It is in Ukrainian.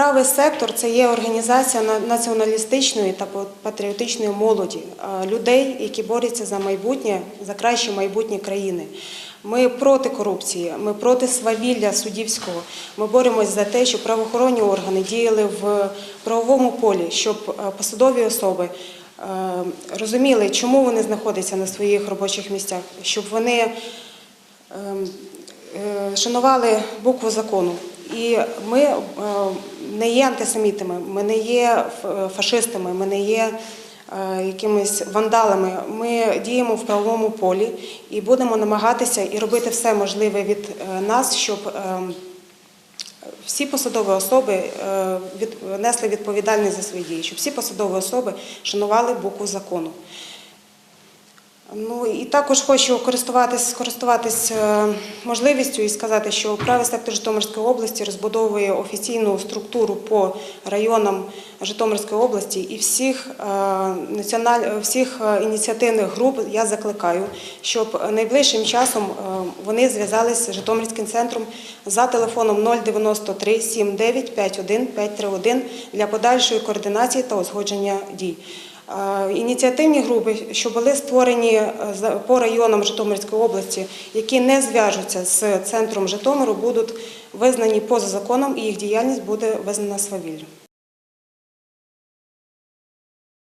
Правий сектор це є організація на- націоналістичної та патріотичної молоді, людей, які борються за майбутнє, за краще майбутнє країни. Ми проти корупції, ми проти свавілля суддівського. Ми боремось за те, щоб правоохоронні органи діяли в правовому полі, щоб посадові особи розуміли, чому вони знаходяться на своїх робочих місцях, щоб вони ем, е, шанували букву закону. І ми е, не є антисемітами, ми не є фашистами, ми не є е, якимись вандалами. Ми діємо в правовому полі і будемо намагатися і робити все можливе від е, нас, щоб всі посадові особи несли відповідальність за свої дії, щоб всі посадові особи шанували букву закону. Ну і також хочу користуватись, користуватись е, можливістю і сказати, що правий сектор Житомирської області розбудовує офіційну структуру по районам Житомирської області і всіх е, національ... всіх е, ініціативних груп я закликаю, щоб найближчим часом вони зв'язалися з Житомирським центром за телефоном 093 79 51 531 для подальшої координації та узгодження дій. Ініціативні групи, що були створені е, по районам Житомирської області, які не зв'яжуться з центром Житомиру, будуть визнані поза законом і їх діяльність буде визнана свавіллю.